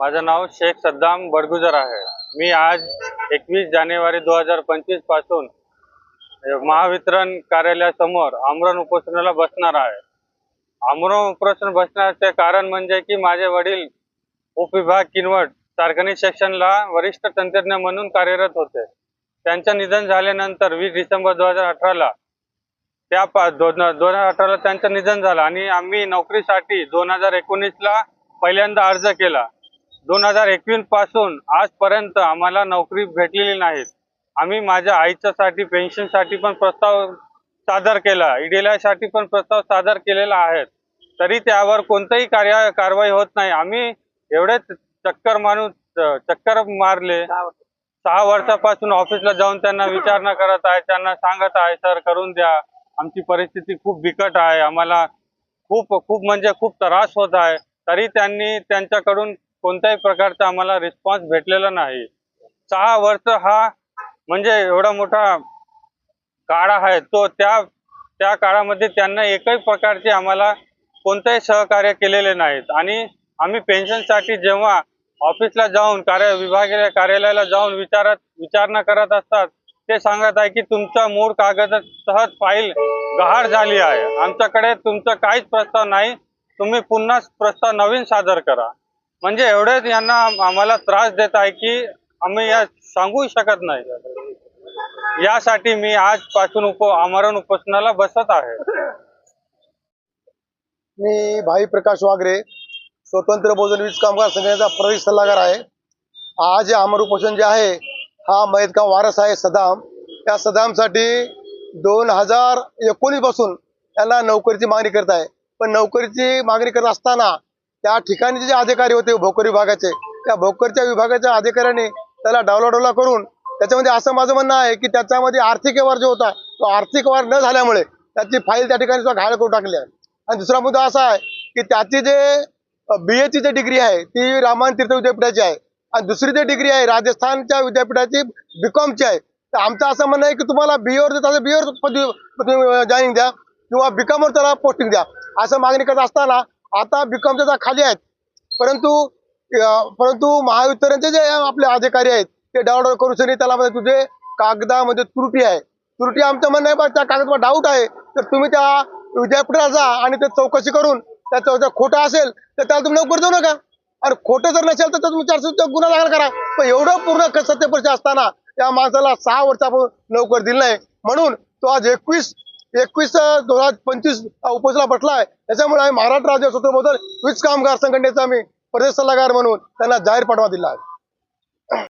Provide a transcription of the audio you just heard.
माझं नाव शेख सद्दाम बडगुजर आहे. मी आज एकवीस जानेवारी दोन हजार पंचवीसपासून महावितरण कार्यालयासमोर आमरण उपोषणाला बसणार आहे. आमरण उपोषण बसण्याचे कारण म्हणजे की माझे वडील उपविभाग किनवट सार्वजनिक सेक्शनला वरिष्ठ तंत्रज्ञ म्हणून कार्यरत होते. त्यांचं निधन झाल्यानंतर वीस डिसेंबर दोन हजार अठराला त्या पा दोन दोन हजार अठराला त्यांचं निधन झालं आणि आम्ही नोकरीसाठी दोन हजार एकोणीसला पहिल्यांदा अर्ज केला. दोन हजार एकवीसपासून आजपर्यंत आम्हाला नोकरी भेटलेली नाही आम्ही माझ्या आईच्यासाठी पेन्शनसाठी पण प्रस्ताव सादर केला. EDLI साठी पण प्रस्ताव सादर केलेला आहे तरी त्यावर कोणतंही कार्य कारवाई होत नाही. आम्ही एवढे चक्कर मारून चक्कर मारले. सहा वर्षापासून ऑफिसला जाऊन त्यांना विचारणा करत आहे त्यांना सांगत आहे सर करून द्या. आमची परिस्थिती खूप बिकट आहे. आम्हाला खूप खूप म्हणजे खूप त्रास होत आहे. तरी त्यांनी त्यांच्याकडून कोणत्याही प्रकारचा आम्हाला रिस्पॉन्स भेटलेला नाही. सहा वर्ष हा म्हणजे एवढा मोठा काळ आहे तो त्या त्या काळामध्ये त्यांना एकही प्रकारचे आम्हाला कोणतेही सहकार्य केलेले नाहीत. आणि आम्ही पेन्शनसाठी जेव्हा ऑफिसला जाऊन कार्य विभागीय कार्यालयाला जाऊन विचारत विचारणा करत असतात ते सांगत आहे की तुमचा मूळ कागद सहज फाईल गहाळ झाली आहे. आमच्याकडे तुमचा काहीच प्रस्ताव नाही. तुम्ही पुन्हा प्रस्ताव नवीन सादर करा. म्हणजे एवढेच यांना आम्हाला त्रास देत आहे की आम्ही या सांगू शकत नाही. यासाठी मी आजपासून उप आमरण उपोषणाला बसत आहे. मी भाई प्रकाश वागरे स्वतंत्र बहुजन वीज कामगार संघटनेचा प्रदेश सल्लागार आहे. आज आमर उपोषण जे आहे हा मैदगाव वारस आहे सदाम. त्या सदामसाठी दोन हजार एकोणीसपासून त्यांना नोकरीची मागणी करत आहे. पण नोकरीची मागणी करत असताना त्या ठिकाणी जे अधिकारी होते भोकर विभागाचे त्या भोकरच्या विभागाच्या अधिकाऱ्याने त्याला डावलाडोला करून त्याच्यामध्ये असं माझं म्हणणं आहे की त्याच्यामध्ये आर्थिक व्यवहार जो होता तो आर्थिक व्यवहार न झाल्यामुळे त्याची फाईल त्या ठिकाणी सुद्धा घायल करून टाकली आहे. आणि दुसरा मुद्दा असा आहे की त्याची जे बी एची जी डिग्री आहे ती रामान तीर्थ विद्यापीठाची आहे. आणि दुसरी जी डिग्री आहे राजस्थानच्या विद्यापीठाची बीकॉमची आहे. तर आमचं असं म्हणणं आहे की तुम्हाला बी बीएवर देता बीएवर पदवी जॉईनिंग द्या किंवा बीकॉमवर त्याला पोस्टिंग द्या. असं मागणी करत असताना आता बिकॉमच्या खाली आहेत. परंतु परंतु महावितरणचे जे आपले अधिकारी आहेत ते डावडाव करू शकते त्याला म्हणजे तुझे कागदामध्ये त्रुटी आहे. त्रुटी आमचं म्हणणं आहे त्या कागदावर डाऊट आहे. तर तुम्ही त्या विद्यापीठाला जा आणि ते चौकशी करून त्याचं जर खोटं असेल तर त्याला तुम्ही लवकर देऊ नका. आणि खोटं जर नसेल तर तुम्ही चारशे गुन्हा दाखल करा. पण एवढं पूर्ण क- असताना त्या माणसाला सहा वर्षापासून लवकर दिलं नाही. म्हणून तो आज एकवीस एकवीस दोन हजार पंचवीस उपसला पटला आहे. त्याच्यामुळे आम्ही महाराष्ट्र राज्य स्वतंत्र वीज कामगार संघटनेचा आम्ही प्रदेश सल्लागार म्हणून त्यांना जाहीर पाठवा दिला आहे.